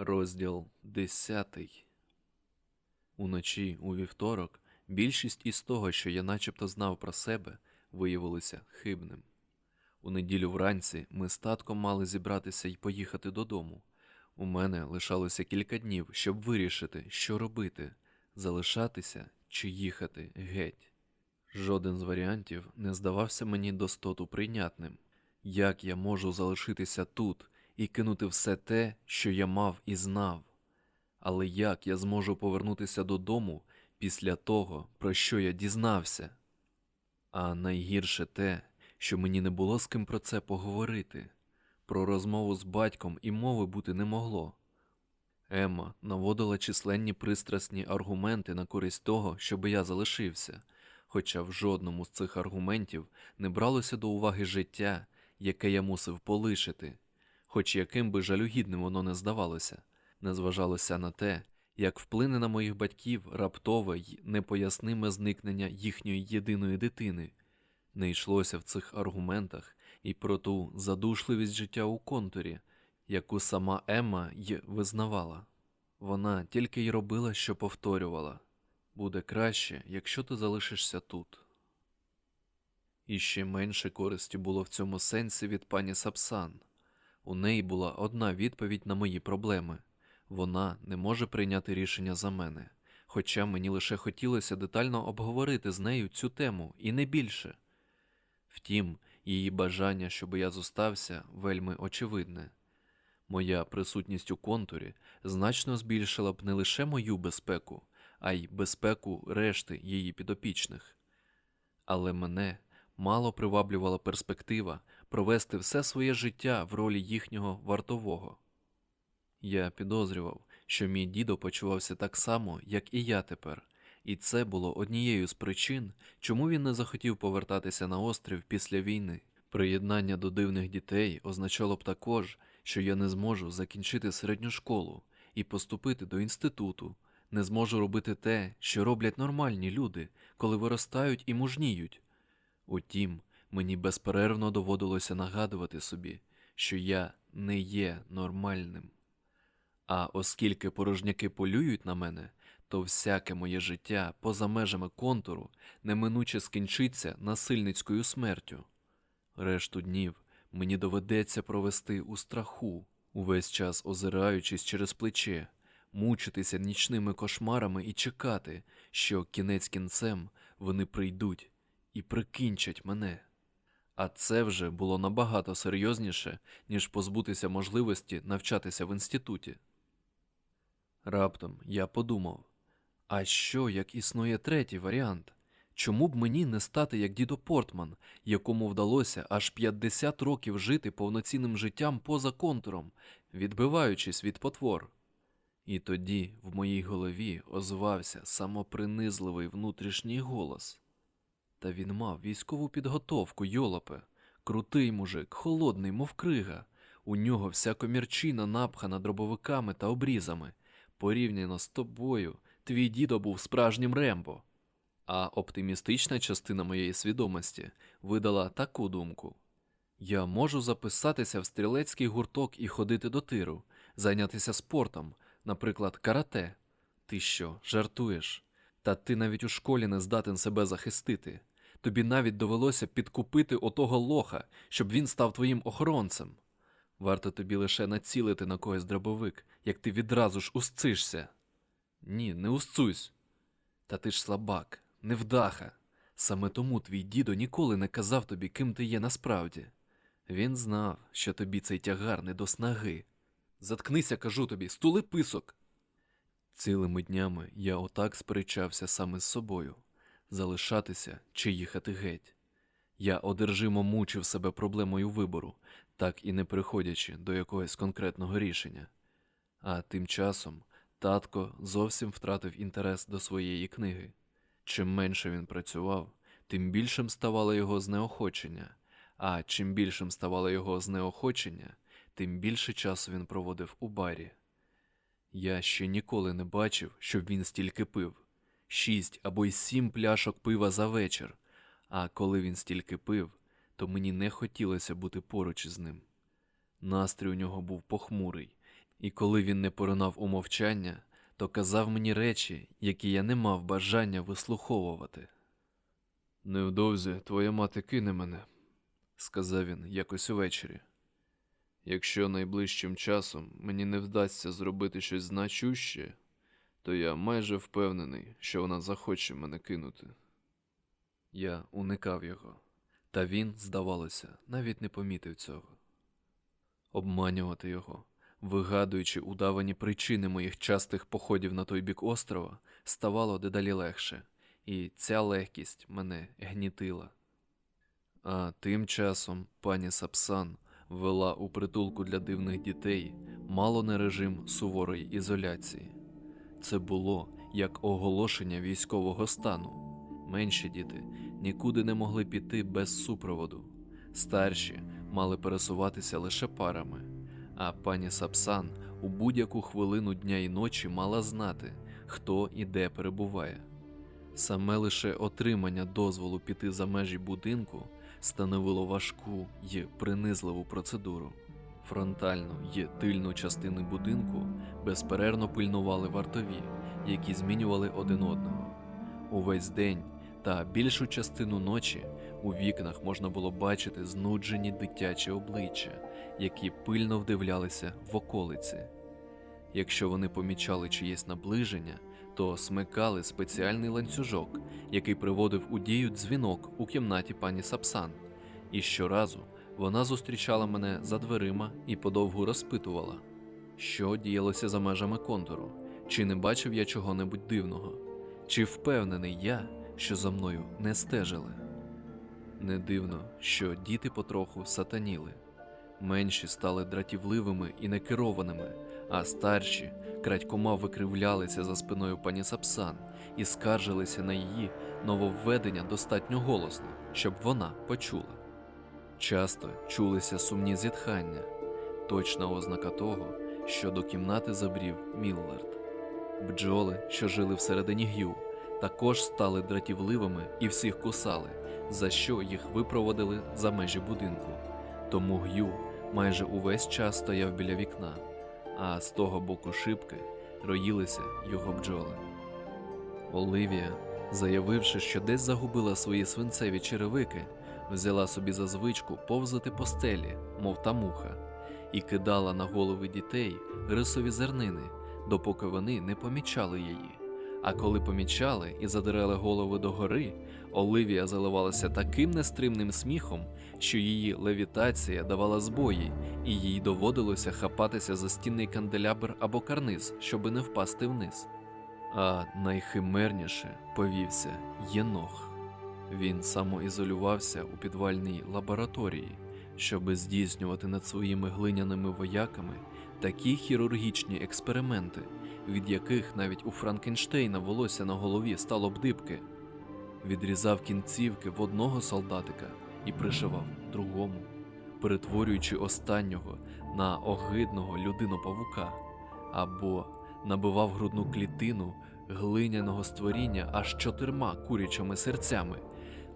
Розділ 10 Уночі у вівторок більшість із того, що я начебто знав про себе, виявилося хибним. У неділю вранці ми з татком мали зібратися і поїхати додому. У мене лишалося кілька днів, щоб вирішити, що робити залишатися чи їхати геть. Жоден з варіантів не здавався мені достоту прийнятним. Як я можу залишитися тут і кинути все те, що я мав і знав? Але як я зможу повернутися додому після того, про що я дізнався? А найгірше те, що мені не було з ким про це поговорити. Про розмову з батьком і мови бути не могло. Емма наводила численні пристрасні аргументи на користь того, щоби я залишився, хоча в жодному з цих аргументів не бралося до уваги життя, яке я мусив полишити, хоч яким би жалюгідним воно не здавалося, не зважалося на те, як вплине на моїх батьків раптове й непоясниме зникнення їхньої єдиної дитини. Не йшлося в цих аргументах і про ту задушливість життя у контурі, яку сама Емма й визнавала. Вона тільки й робила, що повторювала буде краще, якщо ти залишишся тут. І ще менше користі було в цьому сенсі від пані Сапсан. У неї була одна відповідь на мої проблеми вона не може прийняти рішення за мене, хоча мені лише хотілося детально обговорити з нею цю тему і не більше. Втім, її бажання, щоб я зостався, вельми очевидне. Моя присутність у контурі значно збільшила б не лише мою безпеку, а й безпеку решти її підопічних. Але мене мало приваблювала перспектива провести все своє життя в ролі їхнього вартового. Я підозрював, що мій дідо почувався так само, як і я тепер, і це було однією з причин, чому він не захотів повертатися на острів після війни. Приєднання до дивних дітей означало б також, що я не зможу закінчити середню школу і поступити до інституту, не зможу робити те, що роблять нормальні люди, коли виростають і мужніють. Утім, мені безперервно доводилося нагадувати собі, що я не є нормальним. А оскільки порожняки полюють на мене, то всяке моє життя поза межами контуру неминуче скінчиться насильницькою смертю. Решту днів мені доведеться провести у страху, увесь час озираючись через плече, мучитися нічними кошмарами і чекати, що кінець кінцем вони прийдуть і прикінчать мене. А це вже було набагато серйозніше, ніж позбутися можливості навчатися в інституті. Раптом я подумав: а що, як існує третій варіант? Чому б мені не стати як дідо Портман, якому вдалося аж 50 років жити повноцінним життям поза контуром, відбиваючись від потвор? І тоді в моїй голові озвався самопринизливий внутрішній голос. Та він мав військову підготовку, йолопе, крутий мужик, холодний, мов крига. У нього вся комірчина напхана дробовиками та обрізами. Порівняно з тобою, твій дідо був справжнім Рембо. А оптимістична частина моєї свідомості видала таку думку: я можу записатися в стрілецький гурток і ходити до тиру, зайнятися спортом, наприклад, карате. Ти що, жартуєш? Та ти навіть у школі не здатен себе захистити. Тобі навіть довелося підкупити отого лоха, щоб він став твоїм охоронцем. Варто тобі лише націлити на когось дробовик, як ти відразу ж усцишся. Ні, не усцусь. Та ти ж слабак, невдаха. Саме тому твій дідо ніколи не казав тобі, ким ти є насправді. Він знав, що тобі цей тягар не до снаги. Заткнися, кажу тобі, стули писок. Цілими днями я отак сперечався саме з собою залишатися чи їхати геть. Я одержимо мучив себе проблемою вибору, так і не приходячи до якогось конкретного рішення. А тим часом татко зовсім втратив інтерес до своєї книги. Чим менше він працював, тим більшим ставало його знеохочення, а чим більшим ставало його знеохочення, тим більше часу він проводив у барі. Я ще ніколи не бачив, щоб він стільки пив шість або й сім пляшок пива за вечір, а коли він стільки пив, то мені не хотілося бути поруч із ним. Настрій у нього був похмурий, І коли він не поринав у мовчання, то казав мені речі, які я не мав бажання вислуховувати. Невдовзі твоя мати кине мене, сказав він якось увечері. Якщо найближчим часом мені не вдасться зробити щось значуще, то я майже впевнений, що вона захоче мене кинути. Я уникав його, та він, здавалося, навіть не помітив цього. Обманювати його, вигадуючи удавані причини моїх частих походів на той бік острова, ставало дедалі легше, і ця легкість мене гнітила. А тим часом пані Сапсан вела у притулку для дивних дітей мало не режим суворої ізоляції. Це було як оголошення військового стану. Менші діти нікуди не могли піти без супроводу. Старші мали пересуватися лише парами, а пані Сапсан у будь-яку хвилину дня і ночі мала знати, хто і де перебуває. Саме лише отримання дозволу піти за межі будинку становило важку й принизливу процедуру. Фронтальну й тильну частини будинку безперервно пильнували вартові, які змінювали один одного. Увесь день та більшу частину ночі у вікнах можна було бачити знуджені дитячі обличчя, які пильно вдивлялися в околиці. Якщо вони помічали чиєсь наближення, то смикали спеціальний ланцюжок, який приводив у дію дзвінок у кімнаті пані Сапсан. І щоразу вона зустрічала мене за дверима і подовгу розпитувала, що діялося за межами контуру, чи не бачив я чого-небудь дивного, чи впевнений я, що за мною не стежили. Не дивно, що діти потроху сатаніли. Менші стали дратівливими і некерованими, а старші крадькома викривлялися за спиною пані Сапсан і скаржилися на її нововведення достатньо голосно, щоб вона почула. Часто чулися сумні зітхання, точна ознака того, що до кімнати забрів Міллард. Бджоли, що жили всередині г'ю, також стали дратівливими і всіх кусали, за що їх випроводили за межі будинку. Тому Г'ю майже увесь час стояв біля вікна, а з того боку шибки роїлися його бджоли. Оливія, заявивши, що десь загубила свої свинцеві черевики, взяла собі за звичку повзати по стелі, мов та муха, і кидала на голови дітей рисові зернини, допоки вони не помічали її. А коли помічали і задирали голови догори, Оливія заливалася таким нестримним сміхом, що її левітація давала збої, і їй доводилося хапатися за стінний канделябр або карниз, щоби не впасти вниз. А найхимерніше повівся Єнох. Він самоізолювався у підвальній лабораторії, щоби здійснювати над своїми глиняними вояками такі хірургічні експерименти, від яких навіть у Франкенштейна волосся на голові стало б дибки. Відрізав кінцівки в одного солдатика і пришивав другому, перетворюючи останнього на огидного людину-павука, або набивав грудну клітину глиняного створіння аж чотирма курячими серцями,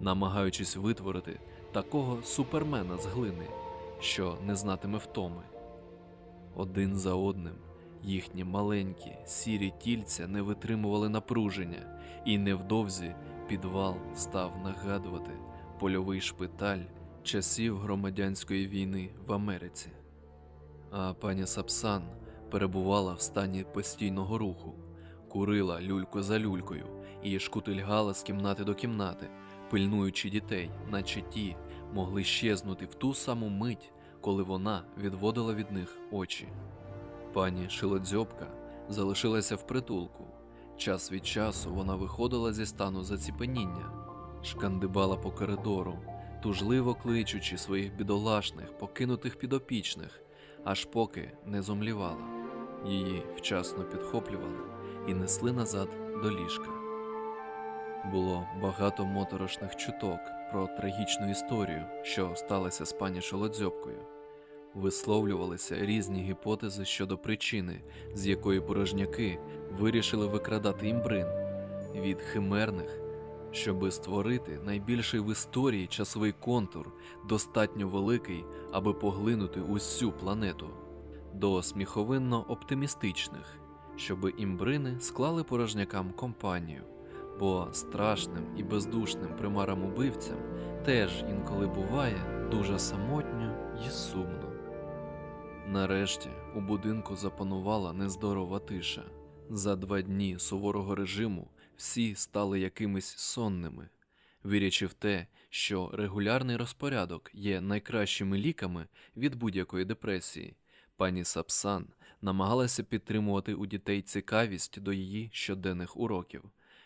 намагаючись витворити такого супермена з глини, що не знатиме втоми. Один за одним їхні маленькі сірі тільця не витримували напруження, і невдовзі підвал став нагадувати польовий шпиталь часів громадянської війни в Америці. А пані Сапсан перебувала в стані постійного руху, курила люльку за люлькою і шкутильгала з кімнати до кімнати, пильнуючи дітей, наче ті могли щезнути в ту саму мить, коли вона відводила від них очі. Пані Шилодзьобка залишилася в притулку. Час від часу вона виходила зі стану заціпеніння, шкандибала по коридору, тужливо кличучи своїх бідолашних, покинутих підопічних, аж поки не зомлівала. Її вчасно підхоплювали і несли назад до ліжка. Було багато моторошних чуток про трагічну історію, що сталася з пані Шолодзьобкою. Висловлювалися різні гіпотези щодо причини, з якої порожняки вирішили викрадати імбрин від химерних, щоби створити найбільший в історії часовий контур, достатньо великий, аби поглинути усю планету, до сміховинно оптимістичних, щоби імбрини склали порожнякам компанію, бо страшним і бездушним примарам убивцям теж інколи буває дуже самотньо і сумно. Нарешті у будинку запанувала нездорова тиша. За два дні суворого режиму всі стали якимись сонними, вірячи в те, що регулярний розпорядок є найкращими ліками від будь-якої депресії. Пані Сапсан намагалася підтримувати у дітей цікавість до її щоденних уроків.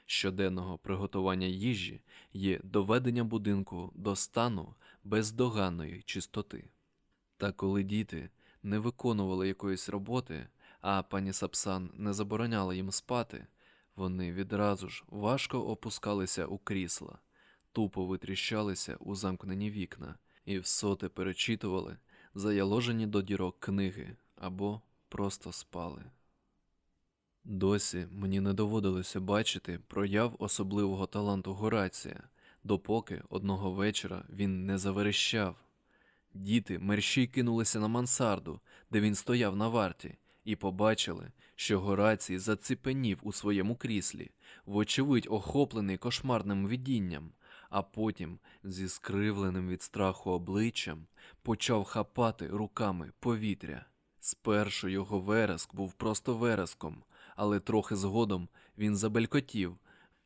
Щоденного приготування їжі є доведення будинку до стану бездоганної чистоти. Та коли діти не виконували якоїсь роботи, а пані Сапсан не забороняла їм спати, вони відразу ж важко опускалися у крісла, тупо витріщалися у замкнені вікна і всоти перечитували заяложені до дірок книги або просто спали. Досі мені не доводилося бачити прояв особливого таланту Горація, допоки одного вечора він не заверещав. Діти мерщій кинулися на мансарду, де він стояв на варті, і побачили, що Горацій заціпенів у своєму кріслі, вочевидь охоплений кошмарним видінням, а потім, зі скривленим від страху обличчям, почав хапати руками повітря. Спершу його вереск був просто вереском, але трохи згодом він забелькотів,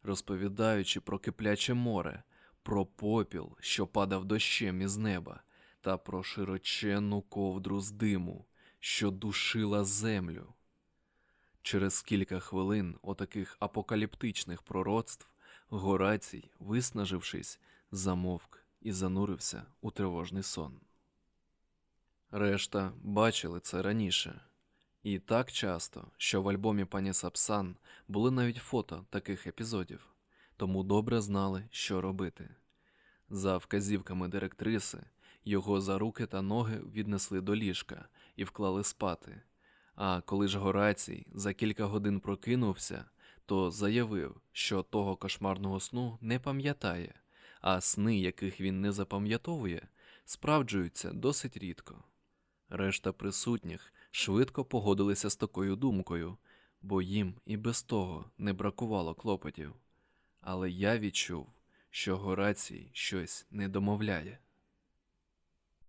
розповідаючи про кипляче море, про попіл, що падав дощем із неба, та про широченну ковдру з диму, що душила землю. Через кілька хвилин отаких апокаліптичних пророцтв Горацій, виснажившись, замовк і занурився у тривожний сон. Решта бачили це раніше, і так часто, що в альбомі пані Сапсан були навіть фото таких епізодів, тому добре знали, що робити. За вказівками директриси, його за руки та ноги віднесли до ліжка і вклали спати. А коли ж Горацій за кілька годин прокинувся, то заявив, що того кошмарного сну не пам'ятає, а сни, яких він не запам'ятовує, справджуються досить рідко. Решта присутніх швидко погодилися з такою думкою, бо їм і без того не бракувало клопотів. Але я відчув, що Горацій щось не домовляє.